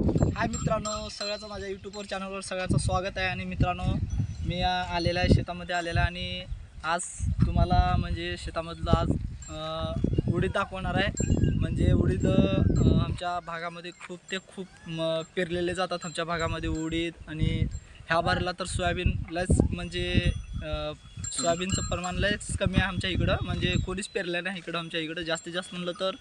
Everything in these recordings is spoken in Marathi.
हाय मित्रांनो सगळ्याचं माझ्या यूट्यूबवर चॅनलवर सगळ्याचं स्वागत आहे आणि मित्रांनो मी आलेला आहे शेतामध्ये आलेला आणि आज तुम्हाला म्हणजे शेतामधलं आज उडीद दाखवणार आहे. म्हणजे उडीद आमच्या भागामध्ये खूप ते खूप म, पेरलेले जातात आमच्या भागामध्ये उडीद आणि ह्या बारीला तर सोयाबीन लयच म्हणजे सोयाबीनचं प्रमाण लयच कमी आहे आमच्या इकडं. म्हणजे कोणीच पेरलं नाही इकडं आमच्या इकडं. जास्तीत जास्त म्हणलं तर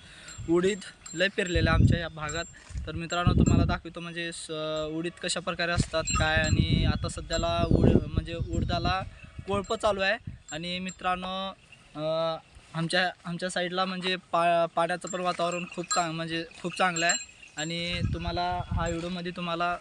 उडीद लय पेरलेलं आहे आमच्या या भागात. तर मित्रांनो तुम्हाला दाखवतो म्हणजे स उडीद कशा प्रकारे असतात काय आणि आता सध्याला उड म्हणजे उडदाला कोळपं चालू आहे. आणि मित्रांनो आमच्या आमच्या साईडला म्हणजे पा पाण्याचं पण वातावरण खूप चांग म्हणजे खूप चांगलं आहे. आणि तुम्हाला हा व्हिडिओमध्ये तुम्हाला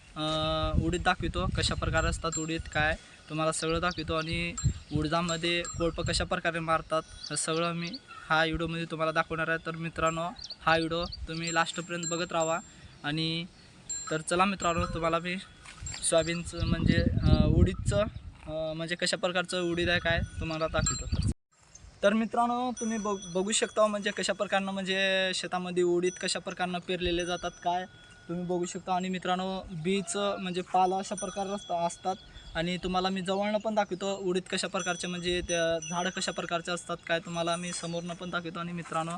उडीद दाखवतो कशा प्रकारे असतात उडीद काय तुम्हाला सगळं दाखवतो आणि उडदामध्ये कोळपं कशा प्रकारे मारतात हे सगळं मी हा व्हिडिओमध्ये तुम्हाला दाखवणार आहे. तर मित्रांनो हा व्हिडिओ तुम्ही लास्टपर्यंत बघत राहा. आणि तर चला मित्रांनो तुम्हाला मी सोयाबीनचं म्हणजे उडीदचं म्हणजे कशा प्रकारचं उडीद आहे काय तुम्हाला दाखवतो. तर मित्रांनो तुम्ही बघ बघू शकता म्हणजे कशा प्रकारनं म्हणजे शेतामध्ये उडीद कशा प्रकारनं पेरलेले जातात काय तुम्ही बघू शकता. आणि मित्रांनो बीचं म्हणजे पाला अशा प्रकार असतात. आणि तुम्हाला मी जवळनं पण दाखवतो उडीद कशा प्रकारचे म्हणजे त्या झाडं कशा प्रकारचे असतात काय तुम्हाला मी समोरनं पण दाखवतो. आणि मित्रांनो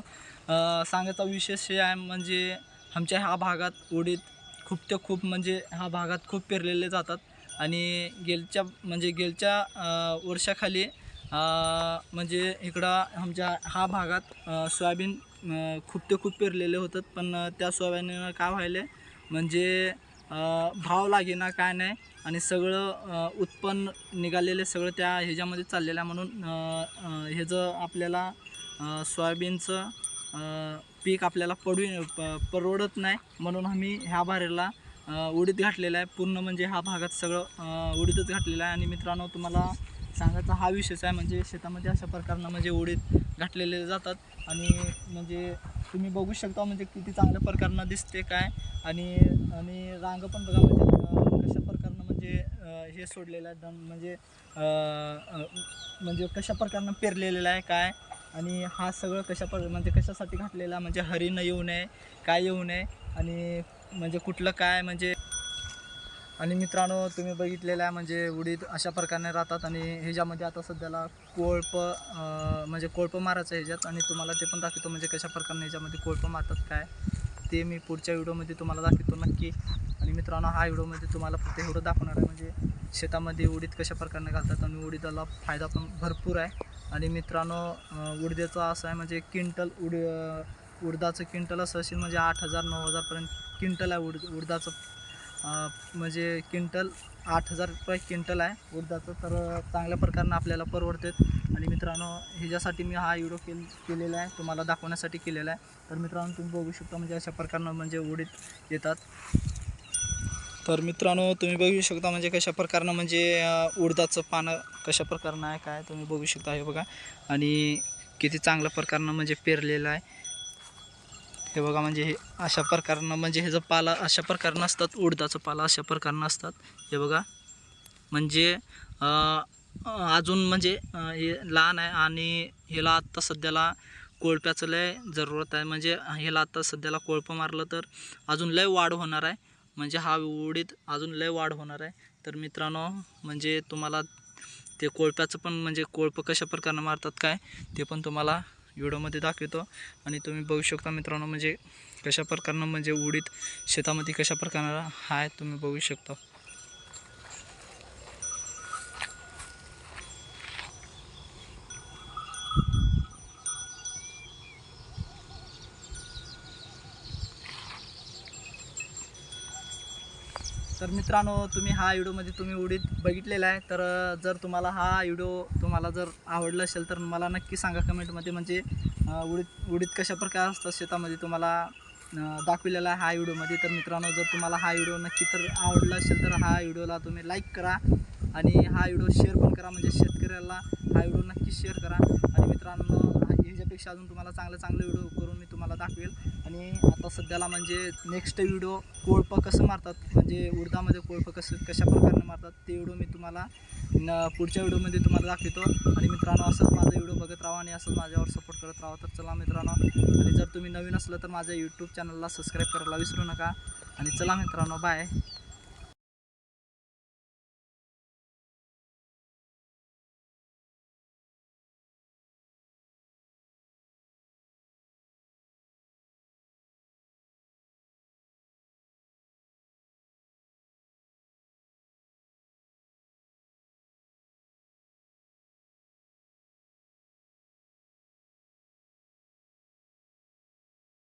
सांगायचा विशेष हे आहे म्हणजे आमच्या ह्या भागात उडीद खूप ते खूप म्हणजे ह्या भागात खूप पेरलेले जातात. आणि गेलच्या म्हणजे गेलच्या वर्षाखाली म्हणजे इकडं आमच्या हा भागात सोयाबीन खूप ते खूप पेरलेले होतात. पण त्या सोयाबीननं काय व्हायले म्हणजे भाव लागेना काय नाही. आणि सगळं उत्पन्न निघालेले सगळं त्या ह्याच्यामध्ये चाललेलं आहे म्हणून ह्याचं आपल्याला सोयाबीनचं पीक आपल्याला पडू प परवडत नाही म्हणून आम्ही ह्या भारेला उडीत उडीद घातलेला आहे. पूर्ण म्हणजे ह्या भागात सगळं उडीतच उडीदच घातलेलं आहे. आणि मित्रांनो तुम्हाला सांगायचा हा विषयच आहे म्हणजे शेतामध्ये अशा प्रकारनं म्हणजे उडीद घातलेले जातात. आणि म्हणजे तुम्ही बघू शकता म्हणजे किती चांगल्या प्रकारनं दिसते काय. आणि आणि रांग पण बघा म्हणजे कशा प्रकारनं म्हणजे हे सोडलेलं आहे दम म्हणजे म्हणजे कशा प्रकारनं पेरलेलं आहे काय. आणि हा सगळं कशा प्र म्हणजे कशासाठी घातलेला म्हणजे हरीनं येऊ नये काय येऊ नये. आणि म्हणजे कुठलं काय म्हणजे आणि मित्रांनो तुम्ही बघितलेलं आहे म्हणजे उडीद अशा प्रकारे राहतात आणि ह्याच्यामध्ये आता सध्याला कोळप म्हणजे कोळप मारायचं ह्याच्यात आणि तुम्हाला ते पण दाखवतो म्हणजे कशा प्रकारे ह्याच्यामध्ये कोळप मारतात काय. ते मी पुढच्या व्हिडिओमध्ये तुम्हाला दाखवतो नक्की. आणि मित्रांनो हा व्हिडिओमध्ये तुम्हाला फक्त एवढं दाखवणार आहे म्हणजे शेतामध्ये उडीद कशा प्रकारे घालतात आणि उडीदाला फायदा पण भरपूर आहे. आणि मित्रांनो उडदेचं असं आहे म्हणजे क्विंटल उड उडदाचं क्विंटल असं असेल म्हणजे आठ हजार नऊ हजारपर्यंत क्विंटल आहे उड उडदाचं. म्हणजे क्विंटल आठ हजार रुपये क्विंटल आहे. उडदाचं तर चांगल्या प्रकारनं आपल्याला परवडते आणि मित्रांनो ह्याच्यासाठी मी हा व्हिडिओ केल केलेला आहे. तुम्हाला दाखवण्यासाठी केलेला आहे. तर मित्रांनो तुम्ही बघू शकता म्हणजे अशा प्रकारनं म्हणजे उडीद येतात. तर मित्रांनो तुम्ही बघू शकता म्हणजे कशा प्रकारनं म्हणजे उडदाचं पानं कशा प्रकारनं आहे काय तुम्ही बघू शकता हे बघा. आणि किती चांगल्या प्रकारनं म्हणजे पेरलेलं आहे. हे बघा म्हणजे हे अशा प्रकारनं म्हणजे ह्याचं पाला अशा प्रकारनं असतात उडदाचं पाला अशा प्रकारनं असतात हे बघा. म्हणजे अजून म्हणजे हे लहान आहे आणि ह्याला आत्ता सध्याला कोळप्याचं लय जरूरत आहे. म्हणजे ह्याला आत्ता सध्याला कोळपं मारलं तर अजून लय वाढ होणार आहे. म्हणजे हा उडीद अजून लय वाढ होणार आहे. तर मित्रांनो म्हणजे तुम्हाला ते कोळप्याचं पण म्हणजे कोळपं कशा प्रकारनं मारतात काय ते पण तुम्हाला व्हिडिओमध्ये दाखवतो. आणि तुम्ही बघू शकता मित्रांनो म्हणजे कशा प्रकारनं म्हणजे उडीद शेतामध्ये कशा प्रकारनं आहे तुम्ही बघू शकता. तर मित्रांनो तुम्ही हा व्हिडिओमध्ये तुम्ही उडीत बघितलेला आहे. तर जर तुम्हाला हा व्हिडिओ तुम्हाला जर आवडला असेल तर मला नक्की सांगा कमेंटमध्ये म्हणजे उडीत उडीद उडीद कशा प्रकारे असतात शेतामध्ये तुम्हाला दाखविलेला दाखवलेला आहे हा व्हिडिओमध्ये तर मित्रांनो जर तुम्हाला हा व्हिडिओ नक्की तर आवडला असेल तर हा व्हिडिओला तुम्ही लाईक करा आणि हा व्हिडिओ शेअर पण करा. म्हणजे शेतकऱ्याला हा व्हिडिओ नक्की शेअर करा. आणि मित्रांनो ह्याच्यापेक्षा अजून तुम्हाला चांगले चांगले व्हिडिओ करून मी तुम्हाला दाखवेल. आणि आता सध्याला म्हणजे नेक्स्ट व्हिडिओ कोळपं कसं मारतात म्हणजे उडदामध्ये कोळपं कसं कशा प्रकारे मारतात ते व्हिडिओ मी तुम्हाला न पुढच्या व्हिडिओमध्ये तुम्हाला दाखवतो. आणि मित्रांनो असंच माझा व्हिडिओ बघत राहा आणि असंच माझ्यावर सपोर्ट करत राहा. तर चला मित्रांनो आणि जर तुम्ही नवीन असलं तर माझ्या यूट्यूब चॅनलला सबस्क्राईब करायला विसरू नका. आणि चला मित्रांनो बाय